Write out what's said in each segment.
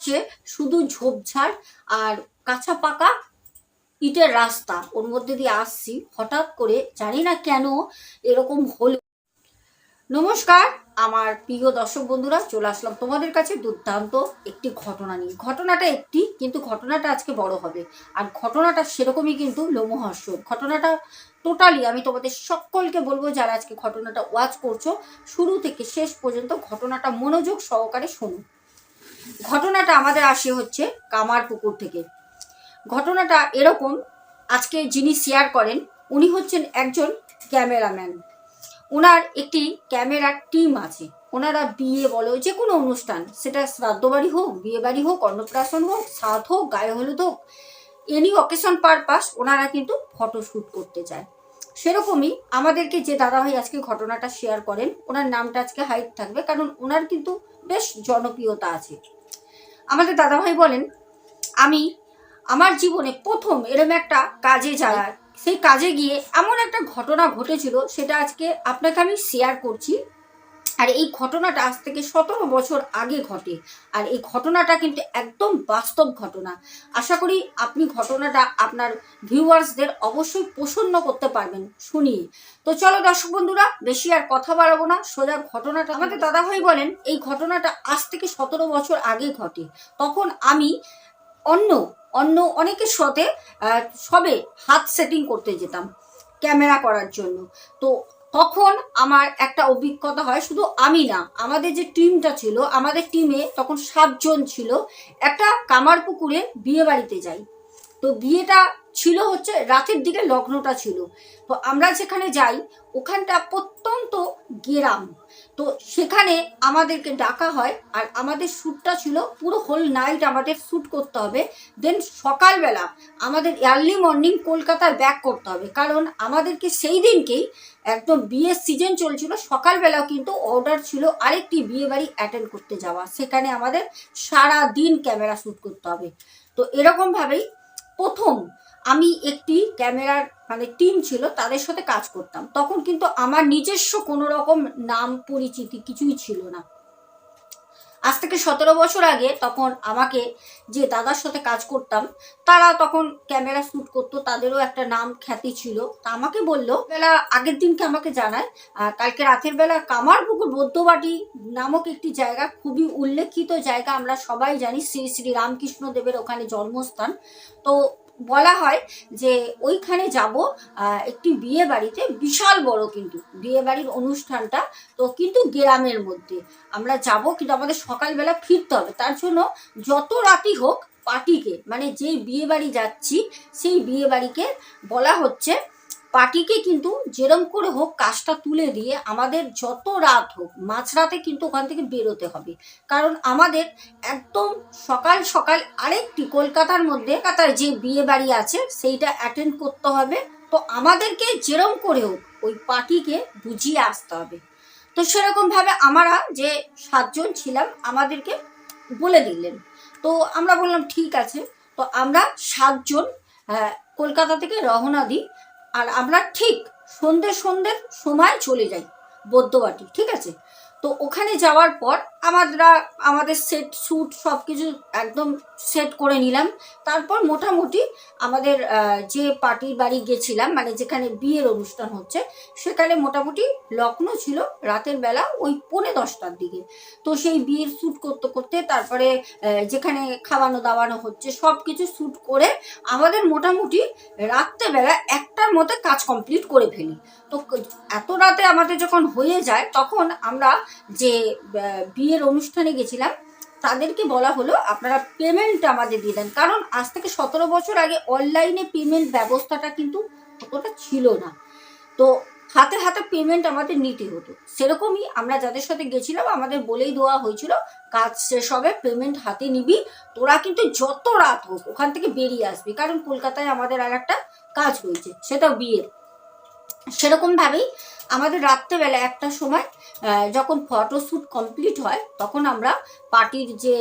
হচ্ছে শুধু ঝোপঝাড় আর কাঁচা পাকা ইটের রাস্তা। ওর মধ্যে দিয়ে আসছি। হঠাৎ করে জানি না কেন এরকম হলো। নমস্কার, আমার প্রিয় দর্শক বন্ধুরা, চলে আসলাম তোমাদের কাছে দুর্দান্ত একটি ঘটনা নিয়ে। ঘটনাটা একটি, কিন্তু ঘটনাটা আজকে বড় হবে। আর ঘটনাটা সেরকমই কিন্তু লোমহর্ষক। ঘটনাটা টোটালি আমি তোমাদের সকলকে বলব, যারা আজকে ঘটনাটা ওয়াচ করছ, শুরু থেকে শেষ পর্যন্ত ঘটনাটা মনোযোগ সহকারে শুনুন ঘটনাটা আমাদের আসে হচ্ছে কামার পুকুর থেকে। ঘটনাটা এরকম, আজকে যিনি শেয়ার করেন, উনি হচ্ছেন একজন ক্যামেরাম্যান ওনার একটি ক্যামেরার টিম আছে। ওনারা বিয়ে বলো, যে কোনো অনুষ্ঠান, সেটা শ্রাদ্ধ বাড়ি হোক, বিয়ে বাড়ি হোক, অন্নপ্রাশন হোক সাথ হোক, গায়ে হলুদ হোক এনি অকেশন পারপাস ওনারা কিন্তু ফটো শ্যুট করতে চায়। সেরকমই আমাদেরকে যে দাদা দাদাভাই আজকে ঘটনাটা শেয়ার করেন ওনার নামটা আজকে হাইট থাকবে, কারণ ওনার কিন্তু বেশ জনপ্রিয়তা আছে। আমাদের দাদাভাই বলেন আমি আমার জীবনে প্রথম এরম একটা কাজে যাওয়ার সেই কাজে গিয়ে এমন একটা ঘটনা ঘটেছিল সেটা আজকে আপনাকে আমি শেয়ার করছি। আর এই ঘটনাটা আজ থেকে সতেরো বছর আগে ঘটে। আর এই ঘটনাটা কিন্তু একদম বাস্তব ঘটনা। আশা করি আপনি ঘটনাটা আপনার ভিউয়ার্সদের অবশ্যই প্রসন্ন করতে পারবেন শুনিয়ে। তো চলো দর্শক বন্ধুরা বেশি আর কথা বাড়াবো না সোজা ঘটনাটা আমাদের দাদাভাই বলেন এই ঘটনাটা আজ থেকে সতেরো বছর আগে ঘটে। তখন আমি অন্য অন্য অনেকের সাথে সবে হাত সেটিং করতে যেতাম ক্যামেরা করার জন্য। তো তখন আমার একটা অভিজ্ঞতা হয়, শুধু আমি না, আমাদের যে টিমটা ছিল, আমাদের টিমে তখন সাতজন ছিল। একটা কামার পুকুরে বিয়ে বাড়িতে যাই। তো বিয়েটা ছিল হচ্ছে রাতের দিকে লগ্নটা ছিল। তো আমরা যেখানে যাই, ওখানটা প্রত্যন্ত গ্রাম। তো সেখানে আমাদেরকে ডাকা হয় আর আমাদের শ্যুটটা ছিল পুরো হোল নাইট আমাদের শ্যুট করতে হবে। দেন সকালবেলা আমাদের আর্লি মর্নিং কলকাতায় ব্যাক করতে হবে। কারণ আমাদেরকে সেই দিনকেই একদম বিয়ের সিজন চলছিল, সকালবেলাও কিন্তু অর্ডার ছিল আরেকটি বিয়ে বাড়ি অ্যাটেন্ড করতে যাওয়া। সেখানে আমাদের সারা দিন ক্যামেরা শ্যুট করতে হবে। তো এরকমভাবেই প্রথম আমি একটি ক্যামেরার মানে টিম ছিল, তাদের সাথে কাজ করতাম। তখন কিন্তু আমার নিজস্ব কোনো রকম নাম পরিচিতি কিছুই ছিল না। আজ থেকে সতেরো বছর আগে তখন আমাকে যে দাদার সাথে কাজ করতাম, তারা তখন ক্যামেরা শ্যুট করতো, তাদেরও একটা নাম খ্যাতি ছিল। তা আমাকে বলল, বেলা আগের দিনকে আমাকে জানায় কালকে রাতের বেলা কামারপুকুর বৌদ্ধবাটি নামক একটি জায়গা, খুবই উল্লেখিত জায়গা, আমরা সবাই জানি, শ্রী শ্রী রামকৃষ্ণ দেবের ওখানে জন্মস্থান। তো বলা হয় যে ওইখানে যাব একটি বিয়ে বাড়িতে, বিশাল বড় কিন্তু, বিয়ে বাড়ির অনুষ্ঠানটা তো কিন্তু গ্রামের মধ্যে। আমরা যাব কিন্তু আমাদের সকালবেলা ফিরতে হবে। তার জন্য যত রাতি হোক, পার্টিকে মানে যেই বিয়ে বাড়ি যাচ্ছি, সেই বিয়ে বাড়িকে বলা হচ্ছে পার্টিকে কিন্তু যেরম করে হোক কাজটা তুলে দিয়ে আমাদের যত রাত হোক, মাঝরাতে কিন্তু ওখান থেকে বেরোতে হবে। কারণ আমাদের একদম সকাল সকাল আরেকটি কলকাতার মধ্যে কলকাতায় যে বিয়ে বাড়ি আছে, সেইটা অ্যাটেন্ড করতে হবে। তো আমাদেরকে যেরম করে হোক ওই পার্টিকে বুঝিয়ে আসতে হবে। তো সেরকমভাবে আমরা যে সাতজন ছিলাম, আমাদেরকে বলে দিলেন। তো আমরা বললাম, ঠিক আছে। তো আমরা সাতজন কলকাতা থেকে রওনা দিই। আর আমরা ঠিক সন্ধ্যে সন্ধ্যের সময় চলে যাই বদ্যবাটি ঠিক আছে? তো ওখানে যাওয়ার পর আমরা আমাদের সেট স্যুট সব কিছু একদম সেট করে নিলাম। তারপর মোটামুটি আমাদের যে পার্টির বাড়ি গেছিলাম মানে যেখানে বিয়ের অনুষ্ঠান হচ্ছে, সেখানে মোটামুটি লগ্ন ছিল রাতের বেলা ওই পৌনে দশটার দিকে। তো সেই বিয়ের শ্যুট করতে করতে তারপরে যেখানে খাওয়ানো দাওয়ানো হচ্ছে সব কিছু শ্যুট করে আমাদের মোটামুটি রাত্রেবেলা একটার মধ্যে কাজ কমপ্লিট করে ফেলি। তো এত রাতে আমাদের যখন হয়ে যায়, তখন আমরা যে বিয়ের অনুষ্ঠানে গেছিলাম, তাদেরকে বলা হলো আপনারা পেমেন্ট আমাদের দিয়ে দেন। কারণ আজ থেকে সতেরো বছর আগে অনলাইনে পেমেন্ট ব্যবস্থাটা কিন্তু অতটা ছিল না। তো হাতে হাতে পেমেন্ট আমাদের নিতে হতো। সেরকমই আমরা যাদের সাথে গেছিলাম, আমাদের বলেই দেওয়া হয়েছিল, কাজ শেষ হবে পেমেন্ট হাতে নিবি। তোরা কিন্তু যত রাত হোক ওখান থেকে বেরিয়ে আসবি। কারণ কলকাতায় আমাদের আর একটা কাজ হয়েছে, সেটাও বিয়ের। সেরকমভাবেই আমাদের রাত্রেবেলা একটা সময় যখন ফটোশ্যুট কমপ্লিট হয় তখন আমরা পার্টির যে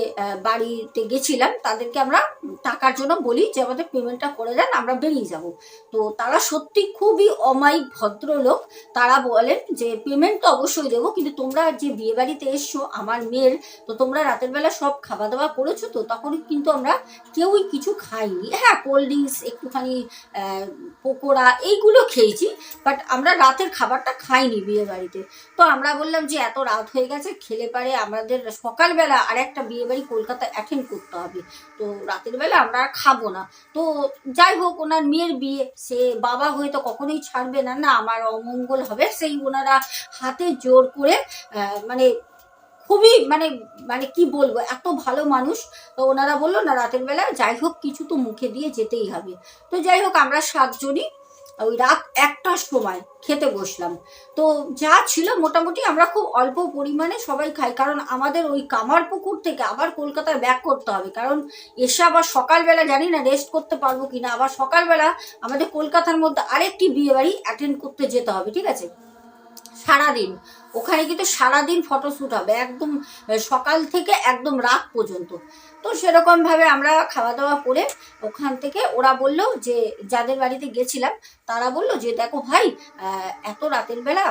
বাড়িতে গেছিলাম, তাদেরকে আমরা টাকার জন্য বলি যে, আমাদের পেমেন্টটা করে দেন, আমরা বেরিয়ে যাব। তো তারা সত্যি খুবই অমায়িক ভদ্রলোক। তারা বলেন যে পেমেন্ট তো অবশ্যই দেবো, কিন্তু তোমরা যে বিয়ে বাড়িতে এসছো, আমার মেয়ের, তো তোমরা রাতের বেলা সব খাওয়া দাওয়া করেছ তো তখন কিন্তু আমরা কেউই কিছু খাইনি। হ্যাঁ কোল্ড ড্রিঙ্কস একটুখানি পকোড়া, এইগুলো খেয়েছি বাট আমরা রাতের খাবারটা খাইনি বিয়ে বাড়িতে। তো আমরা বললাম যে, এত রাত হয়ে গেছে, খেলে পারে আমাদের সকালবেলা আর একটা বিয়ে বাড়ি কলকাতায় অ্যাটেন্ড করতে হবে। তো রাতের বেলা আমরা আর খাব না। তো যাই হোক, ওনার মেয়ের বিয়ে। সে বাবা হয়তো কখনোই ছাড়বে না। না, আমার অমঙ্গল হবে। সেই ওনারা হাতে জোর করে মানে খুবই মানে মানে কি বলব, এত ভালো মানুষ। তো ওনারা বলল, না, রাতের বেলা যাই হোক, কিছু তো মুখে দিয়ে যেতেই হবে। তো যাই হোক, আমরা সাতজনই ওই রাত একটার সময় খেতে বসলাম। তো যা ছিল মোটামুটি আমরা খুব অল্প পরিমাণে সবাই খাই, কারণ আমাদের ওই কামার পুকুর থেকে আবার কলকাতায় ব্যাক করতে হবে। কারণ এসে আবার সকালবেলা জানি না রেস্ট করতে পারব কি না আবার সকালবেলা আমাদের কলকাতার মধ্যে আরেকটি বিয়ে বাড়ি অ্যাটেন্ড করতে যেতে হবে, ঠিক আছে? সারাদিন। ওখানে কিন্তু সারাদিন ফটোশ্যুট হবে, একদম সকাল থেকে একদম রাত পর্যন্ত। তো সেরকমভাবে আমরা খাওয়া দাওয়া করে ওখান থেকে ওরা বলল যে, যাদের বাড়িতে গেছিলাম, তারা বলল যে, দেখো ভাই এত রাতের বেলা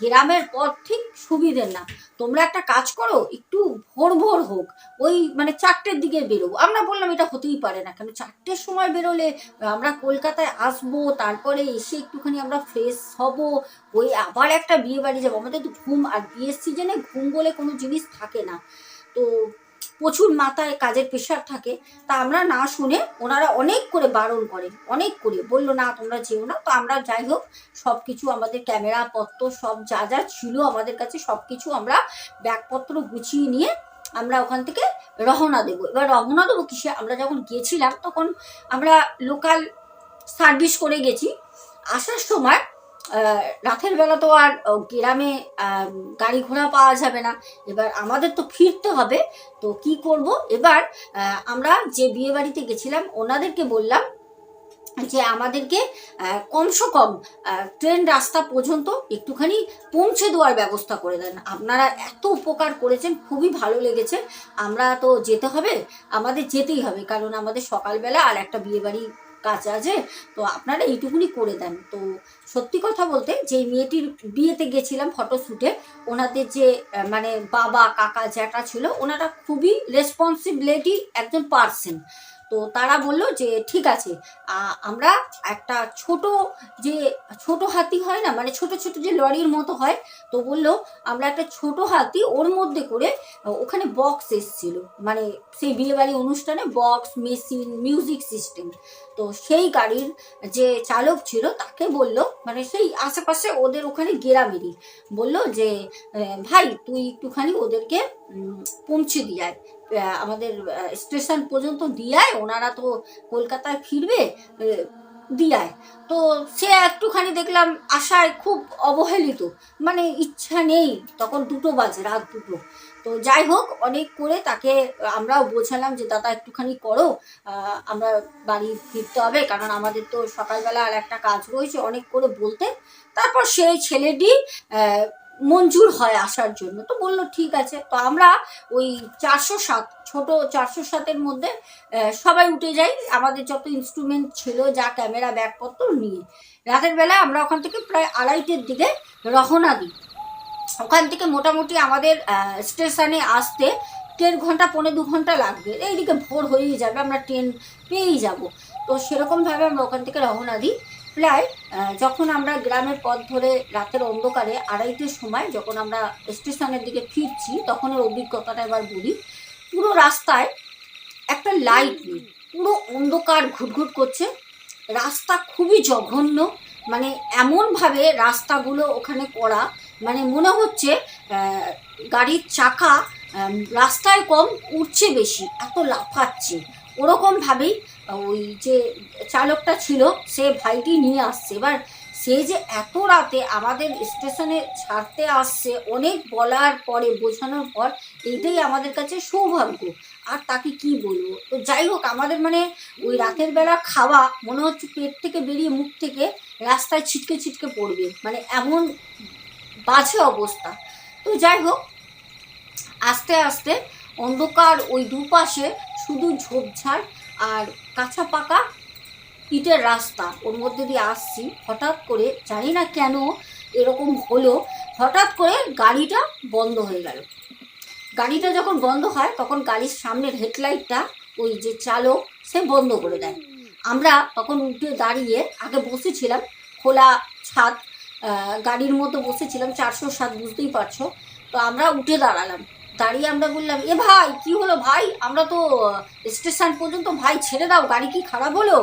গ্রামের পথ ঠিক সুবিধের না। তোমরা একটা কাজ করো, একটু ভোর ভোর হোক, ওই মানে চারটের দিকে বেরোবো। আমরা বললাম এটা হতেই পারে না, কেন চারটের সময় বেরোলে আমরা কলকাতায় আসব, তারপরে এসে একটুখানি আমরা ফ্রেশ হব, ওই আবার একটা বিয়ে বাড়ি যাব। আমাদের তো ঘুম, আর বিয়ের সিজনে ঘুম বলে কোনো জিনিস থাকে না। তো প্রচুর মাথায় কাজের প্রেশার থাকে, তা আমরা না শুনে ওনারা অনেক করে বারণ করে অনেক করে। বলল, না, তোমরা যেও না। তো আমরা যাই হোক সব কিছু আমাদের ক্যামেরা পত্র, সব যা যা ছিল আমাদের কাছে সব কিছু আমরা ব্যাগপত্র গুছিয়ে নিয়ে আমরা ওখান থেকে রওনা দেবো। এবার রওনা দেবো কিসে? আমরা যখন গেছিলাম তখন আমরা লোকাল সার্ভিস করে গেছি। আসার সময় রাতের বেলা তো আর গ্রামে গাড়ি ঘোড়া পাওয়া যাবে না। এবার আমাদের তো ফিরতে হবে, তো কি করব? এবার আমরা যে বিয়ে বাড়িতে গেছিলাম, ওনাদেরকে বললাম যে আমাদেরকে কমসে কম ট্রেন রাস্তা পর্যন্ত একটুখানি পৌঁছে দেওয়ার ব্যবস্থা করে দেন। আপনারা এত উপকার করেছেন, খুবই ভালো লেগেছে। আমরা তো যেতে হবে, আমাদের যেতেই হবে, কারণ আমাদের সকালবেলা আর একটা বিয়ে বাড়ি কাজ আছে, তো আপনারা এইটুকুনি করে দেন। তো সত্যি কথা বলতে যে মেয়েটির বিয়েতে গেছিলাম ফটোশ্যুটে ওনাদের যে মানে বাবা, কাকা, জ্যাঠা ছিল, ওনারা খুবই রেসপন্সিবিলিটি একজন পার্সন তো তারা বলল যে, ঠিক আছে আমরা একটা ছোট যে, ছোট হাতি হয় না মানে ছোট ছোট যে লরির মতো হয়, তো বলল আমরা একটা ছোট হাতি, ওর মধ্যে করে ওখানে বক্স এসছিল। মানে সেই বিয়েবাড়ি অনুষ্ঠানে বক্স মেশিন মিউজিক সিস্টেম তো সেই গাড়ির যে চালক ছিল তাকে বলল মানে সেই আশেপাশে ওদের ওখানে গেরামেরি। বলল যে ভাই, তুই একটুখানি ওদেরকে পৌঁছে দিয়ে আমাদের স্টেশন পর্যন্ত দিয়ে ওনারা তো কলকাতায় ফিরবে। আহ, দিয়ে আয় তো সে একটুখানি দেখলাম আশায় খুব অবহেলিত। মানে ইচ্ছা নেই তখন দুটো বাজে রাত দুটো। তো যাই হোক অনেক করে তাকে আমরাও বোঝালাম যে দাদা একটুখানি করো। আমরা বাড়ি ফিরতে হবে কারণ আমাদের তো সকালবেলা আর একটা কাজ রয়েছে অনেক করে বলতে। তারপর সেই ছেলেটি মঞ্জুর হয় আসার জন্য। তো বলল, ঠিক আছে। তো আমরা ওই চারশো সাত, ছোট চারশো সাতের মধ্যে সবাই উঠে যাই। আমাদের যত ইনস্ট্রুমেন্ট ছিল, যা ক্যামেরা ব্যাগপত্র নিয়ে। রাতের বেলা আমরা ওখান থেকে প্রায় আড়াইটের দিকে রওনা দিই। ওখান থেকে মোটামুটি আমাদের স্টেশনে আসতে দেড় ঘণ্টা, পৌনে দু ঘণ্টা লাগবে। এইদিকে ভোর হয়েই যাবে, আমরা ট্রেন পেয়েই যাব। তো সেরকমভাবে আমরা ওখান থেকে রওনা দিই। প্রায় যখন আমরা গ্রামের পথ ধরে রাতের অন্ধকারে আড়াইটের সময় যখন আমরা স্টেশনের দিকে ফিরছি তখন তখনের অভিজ্ঞতাটা এবার বলি। পুরো রাস্তায় একটা লাইট নেই, পুরো অন্ধকার ঘুটঘুট করছে। রাস্তা খুবই জঘন্য মানে এমনভাবে রাস্তাগুলো ওখানে করা মানে মনে হচ্ছে গাড়ির চাকা রাস্তায় কম উঠছে বেশি, এত লাফাচ্ছে। ওরকমভাবেই ওই যে চালকটা ছিল, সে ভাইটি নিয়ে আসছে। এবার সে যে এত রাতে আমাদের স্টেশনে ছাড়তে আসছে, অনেক বলার পরে, বোঝানোর পর, এইটাই আমাদের কাছে সৌভাগ্য। আর তাকে কি বলব? তো যাই হোক, আমাদের মানে ওই রাতের বেলা খাওয়া, মনে হচ্ছে পেট থেকে বেরিয়ে মুখ থেকে রাস্তায় ছিটকে ছিটকে পড়বে। মানে এমন বাজে অবস্থা। তো যাই হোক, আস্তে আস্তে অন্ধকার ওই দুপাশে শুধু ঝোপঝাড় আর কাঁচা পাকা ইটের রাস্তা। ওর মধ্যে দিয়ে আসছি। হঠাৎ করে, জানি না কেন এরকম হলো, হঠাৎ করে গাড়িটা বন্ধ হয়ে গেল। গাড়িটা যখন বন্ধ হয়, তখন গাড়ির সামনের হেডলাইটটা ওই যে চালক, সে বন্ধ করে দেয়। আমরা তখন উঠে দাঁড়িয়ে আগে বসেছিলাম, খোলা ছাদ গাড়ির মতো বসেছিলাম, চারশো সাত, বুঝতেই পারছ? তো আমরা উঠে দাঁড়ালাম। দাঁড়িয়ে আমরা বললাম, এ ভাই, কি হলো ভাই? আমরা তো স্টেশন পর্যন্ত ভাই ছেড়ে দাও, গাড়ি কি খারাপ হলো?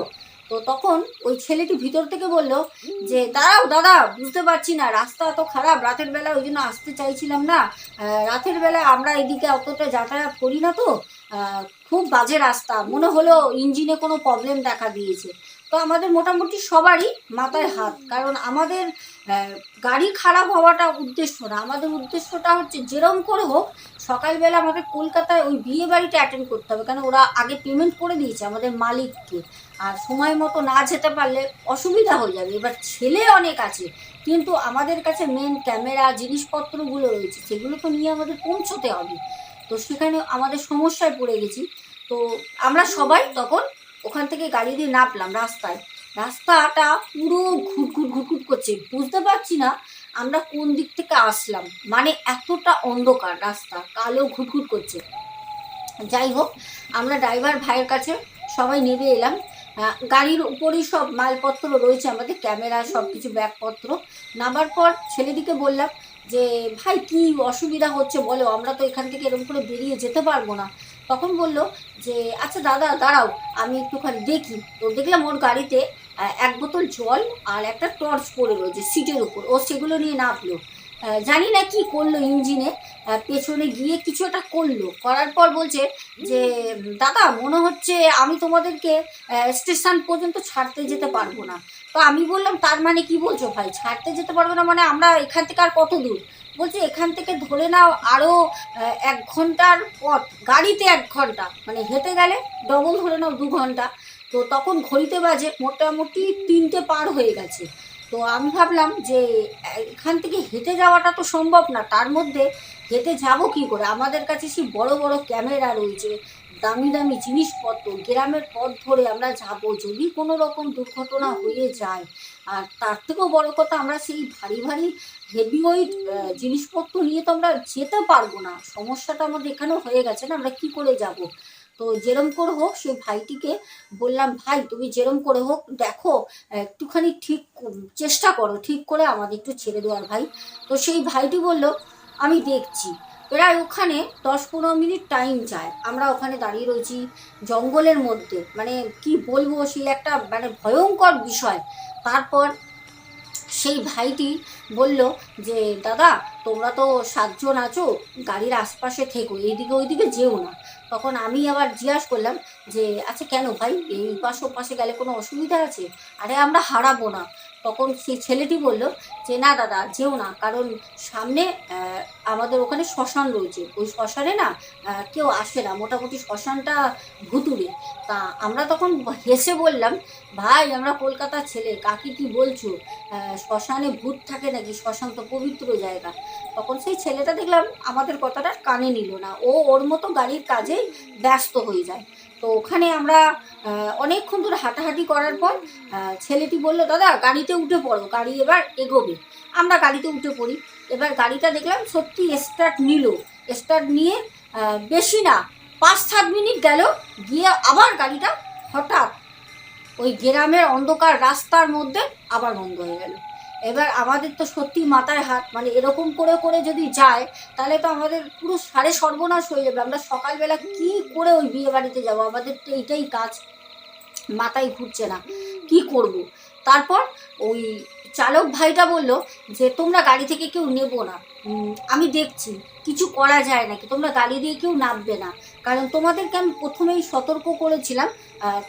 তো তখন ওই ছেলেটি ভিতর থেকে বলল, যে দাঁড়াও দাদা, বুঝতে পারছি না, রাস্তা এত খারাপ, রাতের বেলা ওই জন্য আসতে চাইছিলাম না। রাতের বেলা আমরা এদিকে অতটা যাতায়াত করি না তো। খুব বাজে রাস্তা, মনে হলো ইঞ্জিনে কোনো প্রবলেম দেখা দিয়েছে। তো আমাদের মোটামুটি সবারই মাথায় হাত, কারণ আমাদের গাড়ি খারাপ হওয়াটা উদ্দেশ্য না। আমাদের উদ্দেশ্যটা হচ্ছে, যেরম করে হোক সকালবেলা আমাকে কলকাতায় ওই বিয়ে বাড়িটা অ্যাটেন্ড করতে হবে কারণ ওরা আগে পেমেন্ট করে দিয়েছে আমাদের মালিককে। আর সময় মতো না যেতে পারলে অসুবিধা হয়ে যাবে, এবার ছেলে অনেক আছে, কিন্তু আমাদের কাছে মেন ক্যামেরা জিনিসপত্রগুলো রয়েছে সেগুলো তো নিয়ে আমাদের পৌঁছতে হবে। তো সেখানে আমাদের সমস্যায় পড়ে গেছি। তো আমরা সবাই তখন ওখান থেকে গাড়ি দিয়ে নামলাম রাস্তায়। রাস্তাটা পুরো ঘুটঘুট ঘুটঘুট করছে, বুঝতে পারছি না আমরা কোন দিক থেকে আসলাম? মানে এতটা অন্ধকার রাস্তা, কালো ঘুটঘুট করছে। যাই হোক, আমরা ড্রাইভার ভাইয়ের কাছে সবাই নেমে এলাম। গাড়ির উপরেই সব মালপত্র রয়েছে আমাদের ক্যামেরা সব কিছু ব্যাগপত্র। নামার পর ছেলেদিকে বললাম যে, ভাই, কি অসুবিধা হচ্ছে বলো? আমরা তো এখান থেকে এরকম করে বেরিয়ে যেতে পারব না। তখন বলল যে আচ্ছা দাদা, দাঁড়াও, আমি একটুখানি দেখি। তো দেখলাম ওর গাড়িতে এক বোতল জল আর একটা টর্চ পড়ে রয়েছে সিটের উপর। ও সেগুলো নিয়ে নামলো। জানি না কি করল ইঞ্জিনে। পেছনে গিয়ে কিছু একটা করল। করার পর বলছে যে, দাদা, মনে হচ্ছে আমি তোমাদেরকে স্টেশন পর্যন্ত ছাড়তে যেতে পারব না। তো আমি বললাম, তার মানে কি বলছো ভাই? ছাড়তে যেতে পারব না মানে আমরা এখান থেকে আর কত দূর? বলছে, এখান থেকে ধরে নাও আরও এক ঘণ্টার পথ, গাড়িতে এক ঘণ্টা। মানে হেঁটে গেলে ডবল ধরে নাও দু ঘণ্টা। তো তখন ঘড়িতে বাজে মোটামুটি তিনটে পার হয়ে গেছে। তো আমি ভাবলাম যে, এখান থেকে হেঁটে যাওয়াটা তো সম্ভব না, তার মধ্যে হেঁটে যাব কি করে? আমাদের কাছে সেই বড় বড় ক্যামেরা রয়েছে, দামি দামি জিনিসপত্র, গ্রামের পথ ধরে আমরা যাব, যদি কোনো রকম দুর্ঘটনা হয়ে যায়। আর তার থেকেও বড় কথা, আমরা সেই ভারী ভারী হেভি ওয়েট জিনিসপত্র নিয়ে তো আমরা যেতে পারব না। সমস্যাটা আমাদের এখানেও হয়ে গেছে না, আমরা কি করে যাব? তো যেরম করে হোক, সেই ভাইটিকে বললাম, ভাই, তুমি যেরম করে হোক, দেখো, একটুখানি ঠিক চেষ্টা করো, ঠিক করে আমাদের একটু ছেড়ে দেওয়ার ভাই। তো সেই ভাইটি বলল, আমি দেখছি। প্রায় ওখানে দশ পনেরো মিনিট টাইম যায়। আমরা ওখানে দাঁড়িয়ে রয়েছি জঙ্গলের মধ্যে। মানে কি বলব, সেই একটা মানে ভয়ঙ্কর বিষয়। তারপর সেই ভাইটি বলল যে, দাদা, তোমরা তো সাতজন আছো, গাড়ির আশপাশে থেকো এইদিকে ওইদিকে যেও না। তখন আমি আবার জিজ্ঞাসা করলাম যে আচ্ছা কেন ভাই? এই পাশ ও পাশে গেলে কোনো অসুবিধা আছে? আরে, আমরা হারাবো না। তখন সেই ছেলেটি বলল, যে না দাদা, যেও না। কারণ সামনে আমাদের ওখানে শ্মশান রয়েছে। ওই শ্মশানে না কেউ আসে না। মোটামুটি শ্মশানটা ভুতুরে তা আমরা তখন হেসে বললাম ভাই, আমরা কলকাতার ছেলে। কাকি, কি বলছো? শ্মশানে ভূত থাকে নাকি? শ্মশান তো পবিত্র জায়গা। তখন সেই ছেলেটা দেখলাম আমাদের কথাটা কানে নিল না। ও ওর মতো গাড়ির কাজেই ব্যস্ত হয়ে যায়। তো ওখানে আমরা অনেকক্ষণ ধরে হাঁটাহাঁটি করার পর ছেলেটি বলল, দাদা, গাড়িতে উঠে পড়ো। গাড়ি এবার এগোবে। আমরা গাড়িতে উঠে পড়ি। এবার গাড়িটা দেখলাম সত্যি স্টার্ট নিল। স্টার্ট নিয়ে বেশি না, পাঁচ সাত মিনিট গেল। গিয়ে আবার গাড়িটা হঠাৎ ওই গ্রামের অন্ধকার রাস্তার মধ্যে আবার বন্ধ হয়ে গেল। এবার আমাদের তো সত্যি মাথায় হাত মানে এরকম করে করে যদি যায়, তাহলে তো আমাদের পুরো সাড়ে সর্বনাশ হয়ে যাবে। আমরা সকালবেলা কি করে ওই বিয়ে বাড়িতে যাব? আমাদের তো এইটাই কাজ। মাথায় ঘুরছে না। কি করব? তারপর ওই চালক ভাইটা বলল যে, তোমরা গাড়ি থেকে কেউ নেব না। আমি দেখছি। কিছু করা যায় নাকি? তোমরা গাড়ি দিয়ে কেউ নামবে না। কারণ তোমাদেরকে আমি প্রথমেই সতর্ক করেছিলাম।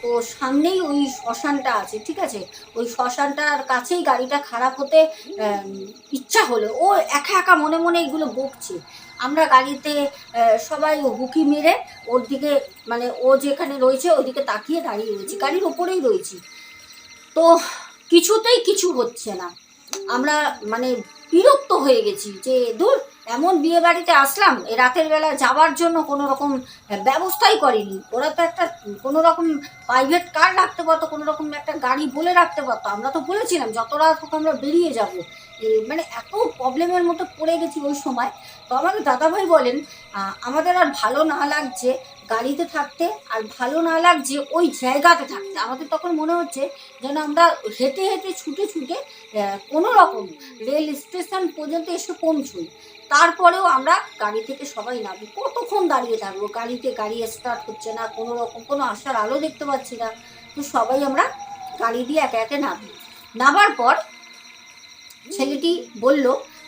তো সামনেই ওই শ্মশানটা আছে, ঠিক আছে? ওই শ্মশানটার কাছেই গাড়িটা খারাপ হতে ইচ্ছা হলো। ও একা একা মনে মনে এগুলো বকছে। আমরা গাড়িতে সবাই হুকি মেরে ওর দিকে মানে ও যেখানে রয়েছে ওইদিকে তাকিয়ে দাঁড়িয়ে রয়েছি। গাড়ির ওপরেই রয়েছি। তো কিছুতেই কিছু হচ্ছে না। আমরা মানে বিরক্ত হয়ে গেছি যে দূর এমন বিয়ে বাড়িতে আসলাম, এ রাতের বেলা যাওয়ার জন্য কোনো রকম ব্যবস্থাই করেনি। ওরা তো একটা কোনো রকম প্রাইভেট কার রাখতে পারতো, কোনো রকম একটা গাড়ি বলে রাখতে পারতো। আমরা তো বলেছিলাম, যত রাত হোক আমরা বেরিয়ে যাব। মানে এত প্রবলেমের মতো পড়ে গেছি ওই সময়। তো আমাকে দাদাভাই বলেন আমাদের আর ভালো না লাগছে গাড়িতে থাকতে আর ভালো না লাগছে ওই জায়গাতে থাকতে। আমাদের তখন মনে হচ্ছে যেন আমরা হেঁটে হেঁটে ছুটে ছুটে কোনো রকম রেল স্টেশন পর্যন্ত এসে পৌঁছই। তারপরেও আমরা গাড়ি থেকে সবাই নামি। কতক্ষণ দাঁড়িয়ে থাকব? গাড়িতে গাড়ি স্টার্ট হচ্ছে না, কোনো রকম কোনো আসার আলো দেখতে পাচ্ছি না। তো সবাই আমরা গাড়ি দিয়ে একে একে নামি। নামার পর ছেলেটি বলল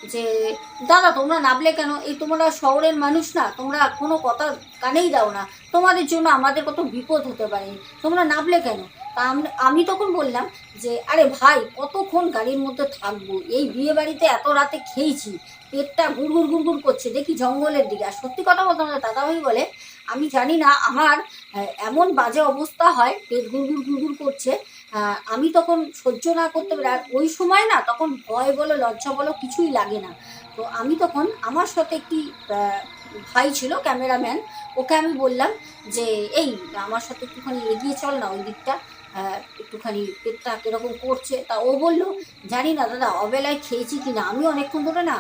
যে, দাদা, তোমরা নামলে কেন? এই তোমরা শহরের মানুষ না, তোমরা কোনো কথা কানেই দাও না। তোমাদের জন্য আমাদের কত বিপদ হতে পারে। তোমরা নামলে কেন? তা আম- তখন বললাম যে, আরে ভাই, কতক্ষণ গাড়ির মধ্যে থাকব? এই বিয়ে বাড়িতে এত রাতে খেয়েছি। পেটটা গুড়গুড় গুড়গুড় করছে। দেখি জঙ্গলের দিকে। আর সত্যি কথা বলতে আমাদের দাদাভাই বলে, আমি জানি না, আমার এমন বাজে অবস্থা হয়, পেট গুড়গুড় গুড়গুড় করছে আমি তখন সহ্য না করতে পারি, আর ওই সময় না তখন ভয় বলো, লজ্জা বলো কিছুই লাগে না। তো আমি তখন আমার সাথে একটি ভাই ছিল, ক্যামেরাম্যান, ওকে আমি বললাম যে, এই, আমার সাথে একটুখানি এগিয়ে চল না ওই দিকটা। একটুখানি পেটটা কীরকম করছে? তা ও বলল, জানি না দাদা, অবেলায় খেয়েছি কি না আমি অনেকক্ষণ ধরে না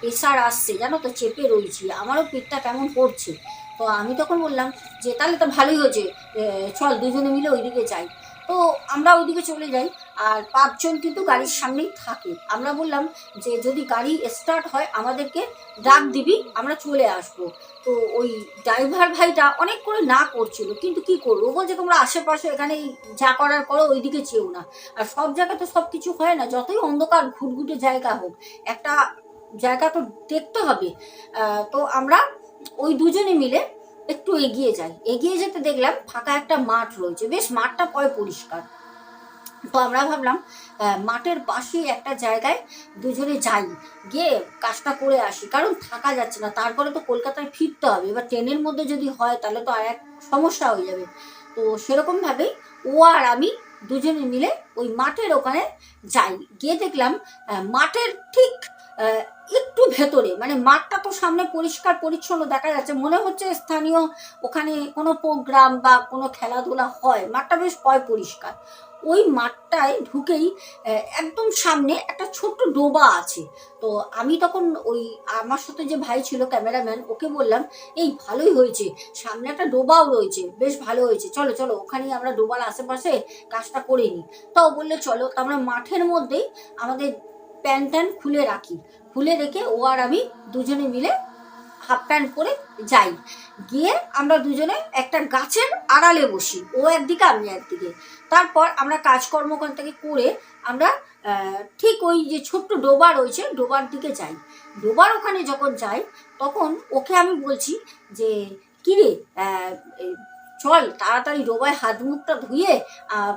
প্রেশার আসছে, জানো তো, চেপে রয়েছি, আমারও পেটটা কেমন করছে? তো আমি তখন বললাম যে, তাহলে তো ভালোই হয়েছে চল দুজনে মিলে ওইদিকে যাই। তো আমরা ওইদিকে চলে যাই, আর পাঁচজন কিন্তু গাড়ির সামনেই থাকে। আমরা বললাম যে, যদি গাড়ি স্টার্ট হয়, আমাদেরকে ডাক দিবি, আমরা চলে আসব। তো ওই ড্রাইভার ভাইটা অনেক করে না করছিল, কিন্তু কি করব? বলছে, তোমরা আশেপাশে এখানে যা করার করো, ওইদিকে চেও না। আর সব জায়গায় জায়গাতে সব কিছু হয় না, যতই অন্ধকার ঘুটঘুটে জায়গা হোক, একটা জায়গা তো দেখতে হবে। তো আমরা ওই দুজনে মিলে একটু এগিয়ে যাই। এগিয়ে যেতে দেখলাম ফাঁকা একটা মাঠ রয়েছে। বেশ, মাঠটা পয় পরিষ্কার। তো আমরা ভাবলাম মাঠের পাশে একটা জায়গায় দুজনে যাই। গিয়ে কাজটা করে আসি। কারণ থাকা যাচ্ছে না। তারপরে তো কলকাতায় ফিরতে হবে। এবার ট্রেনের মধ্যে যদি হয়, তাহলে তো আর এক সমস্যা হয়ে যাবে। তো সেরকমভাবেই ও আর আমি দুজনে মিলে ওই মাঠের ওখানে যাই। গিয়ে দেখলাম মাঠের ঠিক একটু ভেতরে মানে মাঠটা তো সামনে পরিষ্কার, পরিচ্ছন্ন দেখা যাচ্ছে। মনে হচ্ছে স্থানীয় ওখানে কোনো প্রোগ্রাম বা কোনো খেলাধুলা হয়। মাঠটা বেশ পয় পরিষ্কার ওই মাঠটায় ঢুকেই একদম সামনে একটা ছোট্ট ডোবা আছে। তো আমি তখন ওই আমার সাথে যে ভাই ছিল ক্যামেরাম্যান, ওকে বললাম, এই ভালোই হয়েছে। সামনে একটা ডোবাও রয়েছে। বেশ ভালো হয়েছে। চলো চলো, ওখানেই আমরা ডোবার আশেপাশে কাজটা করে নিই। তো ও বললে, চলো তো আমরা মাঠের মধ্যেই আমাদের প্যান্ট ট্যান্ট খুলে রাখি। খুলে রেখে ও আর আমি দুজনে মিলে হাফ প্যান্ট পরে যাই। গিয়ে আমরা দুজনে একটা গাছের আড়ালে বসি, ও একদিকে, আমি একদিকে। তারপর আমরা কাজকর্ম ওখান থেকে করে আমরা ঠিক ওই যে ছোট্ট ডোবা রয়েছে, ডোবার দিকে যাই। ডোবার ওখানে যখন যাই, তখন ওকে আমি বলছি যে, কিরে চল তাড়াতাড়ি ডোবায় হাত মুখটা ধুয়ে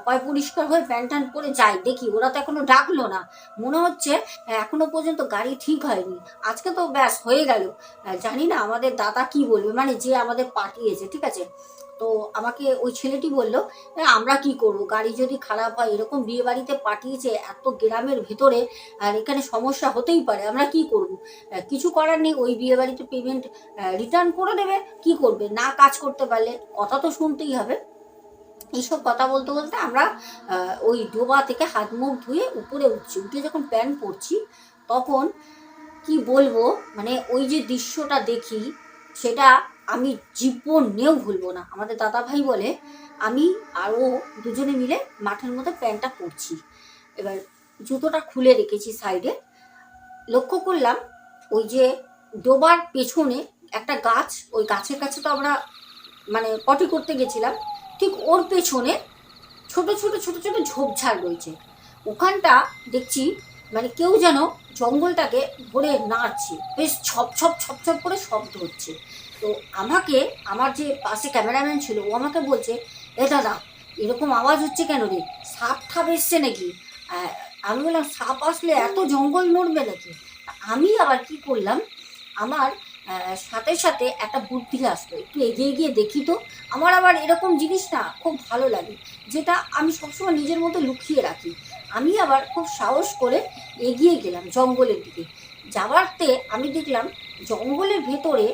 পায় পরিষ্কার হয়ে প্যান্ট ট্যান্ট পরে যাই। দেখি, ওরা তো এখনও ডাকলো না। মনে হচ্ছে এখনও পর্যন্ত গাড়ি ঠিক হয়নি। আজকে তো ব্যাস হয়ে গেল। জানি না আমাদের দাদা কি বলবে। মানে যে আমাদের পাঠিয়েছে, ঠিক আছে? তো আমাকে ওই ছেলেটি বলল আমরা কি করব? গাড়ি যদি খারাপ হয়, এরকম বিয়ে বাড়িতে পাঠিয়েছে এত গ্রামের ভেতরে, আর এখানে সমস্যা হতেই পারে, আমরা কি করব? কিছু করার নেই, ওই বিয়ে বাড়িতে পেমেন্ট রিটার্ন করে দেবে, কি করবে? না কাজ করতে পারলে কথা তো শুনতেই হবে। এইসব কথা বলতে বলতে আমরা ওই ডোবা থেকে হাত মুখ ধুয়ে উপরে উঠছি। উঠে যখন প্যান্ট পরছি, তখন কি বলব মানে ওই যে দৃশ্যটা দেখি, সেটা আমি জীবনেও ভুলবো না। আমাদের দাদা ভাই বলে, আমি আর ও দুজনে মিলে মাঠের মধ্যে প্যান্টটা পরছি। এবার জুতোটা খুলে রেখেছি সাইডে লক্ষ্য করলাম, ওই যে ডোবার পেছনে একটা গাছ, ওই গাছের কাছে তো আমরা মানে পটি করতে গেছিলাম, ঠিক ওর পেছনে ছোট ছোট ছোট ছোট ঝোপঝাড় রয়েছে। ওখানটা দেখছি মানে কেউ যেন জঙ্গলটাকে ভরে নাড়ছে, বেশ ছপ ছপ ছপ ছপ করে শব্দ হচ্ছে। তো আমাকে, আমার যে পাশে ক্যামেরাম্যান ছিল, ও আমাকে বলছে, এ দাদা, এরকম আওয়াজ হচ্ছে কেন রে? সাপ ঠাপ এসছে নাকি? আমি বললাম, সাপ আসলে এত জঙ্গল নড়বে নাকি? আমি আবার কি করলাম, আমার সাথে সাথে একটা বুদ্ধি আসলো, একটু এগিয়ে গিয়ে দেখি তো। আমার আবার এরকম জিনিস না খুব ভালো লাগে, যেটা আমি সবসময় নিজের মতো লুকিয়ে রাখি। আমি আবার খুব সাহস করে এগিয়ে গেলাম জঙ্গলের দিকে। যাওয়ারতে আমি দেখলাম, জঙ্গলের ভেতরে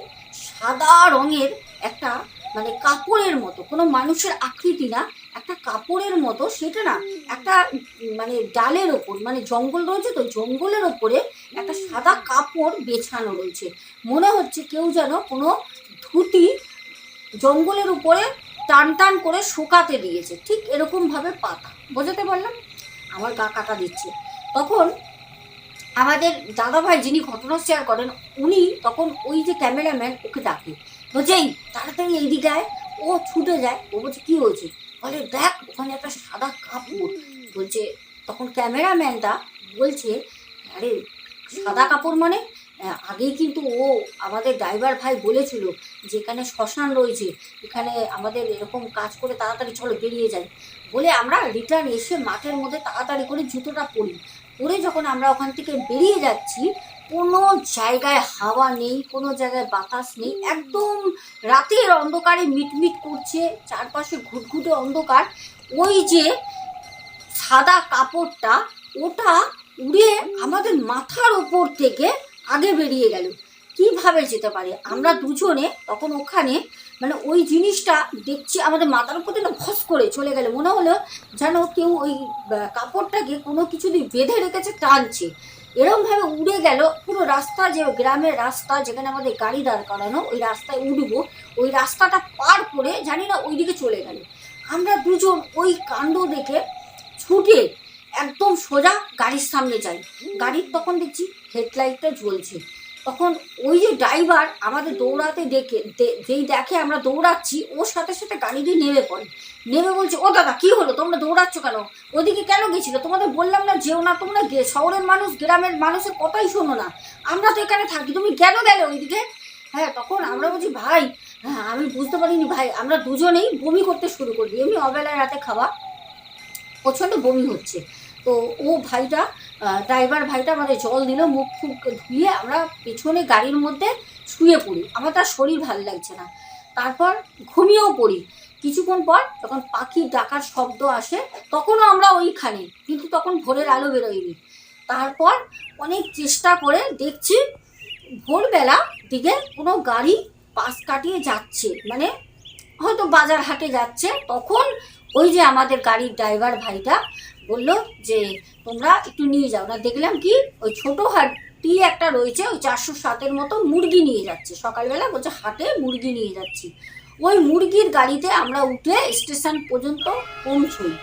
সাদা রঙের একটা মানে কাপড়ের মতো, কোনো মানুষের আকৃতি না, একটা কাপড়ের মতো, সেটা না, একটা মানে ডালের ওপর মানে জঙ্গল রয়েছে তো, জঙ্গলের ওপরে একটা সাদা কাপড় বেছানো রয়েছে। মনে হচ্ছে কেউ যেন কোনো ধুতি জঙ্গলের উপরে টান টান করে শুকাতে দিয়েছে, ঠিক এরকমভাবে পাতা, বোঝাতে পারলাম? আমার গা কাটা দিচ্ছে। তখন আমাদের দাদাভাই যিনি ঘটনা শেয়ার করেন উনি তখন ওই যে ক্যামেরাম্যান ওকে ডাকে। এই তাড়াতাড়ি এইদিকে আয়। ও ছুটে যায় ও বলছে কী হয়েছে? বলে দেখ ওখানে একটা সাদা কাপড়। বলছে তখন ক্যামেরাম্যানটা বলছে আরে সাদা কাপড় মানে? আহ, আগেই কিন্তু ও আমাদের ড্রাইভার ভাই বলেছিল যে এখানে শ্মশান রয়েছে এখানে আমাদের এরকম কাজ করে তাড়াতাড়ি চলো বেরিয়ে যাই। বলে আমরা রিটার্ন এসে মাঠের মধ্যে তাড়াতাড়ি করে জুতোটা পরি। পরে যখন আমরা ওখান থেকে বেরিয়ে যাচ্ছি, কোনো জায়গায় হাওয়া নেই, কোনো জায়গায় বাতাস নেই, একদম রাতের অন্ধকারে মিটমিট করছে, চারপাশে ঘুটঘুটে অন্ধকার, ওই যে সাদা কাপড়টা, ওটা উড়ে আমাদের মাথার ওপর থেকে আগে বেরিয়ে গেল। কীভাবে যেতে পারে? আমরা দুজনে তখন ওখানে মানে ওই জিনিসটা দেখছি, আমাদের মাথার উপর থেকে ভস করে চলে গেলে। মনে হলো যেন কেউ ওই কাপড়টাকে কোনো কিছু দিয়ে বেঁধে রেখেছে, টানছে। এরমভাবে উড়ে গেল পুরো রাস্তা যে গ্রামের রাস্তা, যেখানে আমাদের গাড়ি দাঁড় করানো, ওই রাস্তায় উঠবো। ওই রাস্তাটা পার করে জানি না ওইদিকে চলে গেল। আমরা দুজন ওই কাণ্ড দেখে ছুটে একদম সোজা গাড়ির সামনে যাই। গাড়ির তখন দেখছি হেডলাইটটা জ্বলছে। তখন ওই যে ড্রাইভার আমাদের দৌড়াতে দেখে যেই দেখে আমরা দৌড়াচ্ছি ওর সাথে সাথে গাড়ি দিয়ে নেমে পড়ে। নেমে বলছে, ও দাদা, কী হলো? তোমরা দৌড়াচ্ছ কেন? ওদিকে কেন গেছিল? তোমাদের বললাম না, যেও না, তোমরা গে- শহরের মানুষ, গ্রামের মানুষের কথাই শোনো না। আমরা তো এখানে থাকি, তুমি কেন গেলে ওইদিকে? হ্যাঁ তখন আমরা বলছি, ভাই হ্যাঁ আমি বুঝতে পারিনি, ভাই, আমরা দুজনেই বমি করতে শুরু করি এমনি অবেলায় রাতে খাওয়া প্রচণ্ড বমি হচ্ছে। তো ও ভাইটা ড্রাইভার ভাইটা আমাদের জল দিল, মুখ ফুক ধুয়ে আমরা পেছনে গাড়ির মধ্যে শুয়ে পড়ি। আমার তার শরীর ভালো লাগছে না। তারপর ঘুমিয়েও পড়ি। কিছুক্ষণ পর যখন পাখির ডাকার শব্দ আসে, তখনও আমরা ওইখানে, কিন্তু তখন ভোরের আলো বেরোয়নি। তারপর অনেক চেষ্টা করে দেখছি ভোরবেলা দিকে কোনো গাড়ি পাশ কাটিয়ে যাচ্ছে। মানে হয়তো বাজার হাটে যাচ্ছে। তখন ওই যে আমাদের গাড়ির ড্রাইভার ভাইটা বলল যে, তোমরা একটু নিয়ে যাও। না দেখলাম কি, ওই ছোটো হাটটি একটা রয়েছে, ওই চারশো সাতের মতো মুরগি নিয়ে যাচ্ছে। সকালবেলা বলছে, হাটে মুরগি নিয়ে যাচ্ছি। ওই মুরগির গাড়িতে আমরা উঠে স্টেশন পর্যন্ত পৌঁছই।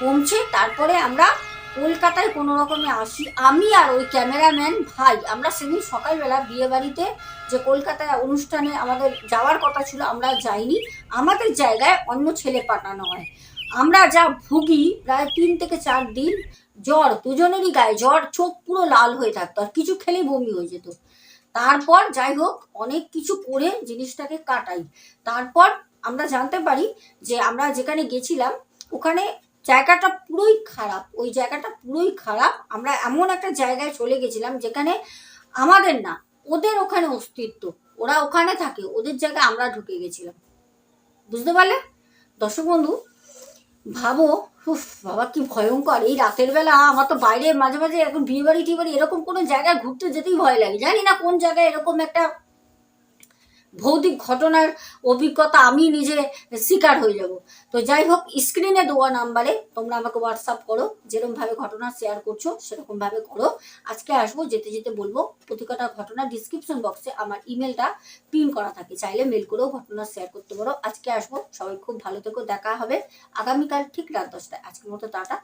পৌঁছে তারপরে আমরা কলকাতায় কোনো রকমে আসি। আমি আর ওই ক্যামেরাম্যান ভাই, আমরা সেদিন সকালবেলা বিয়ে বাড়িতে যে কলকাতায় অনুষ্ঠানে আমাদের যাওয়ার কথা ছিল, আমরা যাইনি। আমাদের জায়গায় অন্য ছেলে পাঠানো হয়। আমরা যা ভুগি প্রায় তিন থেকে চার দিন জ্বর, দুজনেরই গায়ে জ্বর, চোখ পুরো লাল হয়ে থাকতো আর কিছু খেলেই বমি হয়ে যেত। তারপর যাই হোক, অনেক কিছু করে জিনিসটাকে কাটাই। তারপর আমরা জানতে পারি যে আমরা যেখানে গেছিলাম, ওখানে জায়গাটা পুরোই খারাপ। ওই জায়গাটা পুরোই খারাপ। আমরা এমন একটা জায়গায় চলে গেছিলাম যেখানে আমাদের না, ওদের ওখানে অস্তিত্ব। ওরা ওখানে থাকে, ওদের জায়গায় আমরা ঢুকে গেছিলাম। বুঝতে পারলে? দর্শক বন্ধু ভাবো? উফ, বাবা, কি ভয়ঙ্কর। এই রাতের বেলা আমার তো বাইরে মাঝে মাঝে এখন বিয়ে বাড়ি টিয়ে বাড়ি এরকম কোনো জায়গায় ঘুরতে যেতেই ভয় লাগে। জানি না কোন জায়গায় এরকম একটা ভৌতিক ঘটনার অভিজ্ঞতা আমি নিজে শিকার হয়ে যাব। তো যাই হোক স্ক্রিনে দেওয়া নাম্বারে তোমরা আমাকে হোয়াটসঅ্যাপ করো যেরকমভাবে ঘটনা শেয়ার করছ সেরকমভাবে করো। আজকে আসব, যেতে যেতে বলব, প্রতিকটা ঘটনা ডিসক্রিপশন বক্সে আমার ইমেলটা পিন করা থাকে। চাইলে মেল করেও ঘটনা শেয়ার করতে পারো। আজকে আসব, সবাই খুব ভালো থেকো, দেখা হবে আগামীকাল ঠিক রাত দশটায়। আজকের মতো টাটা।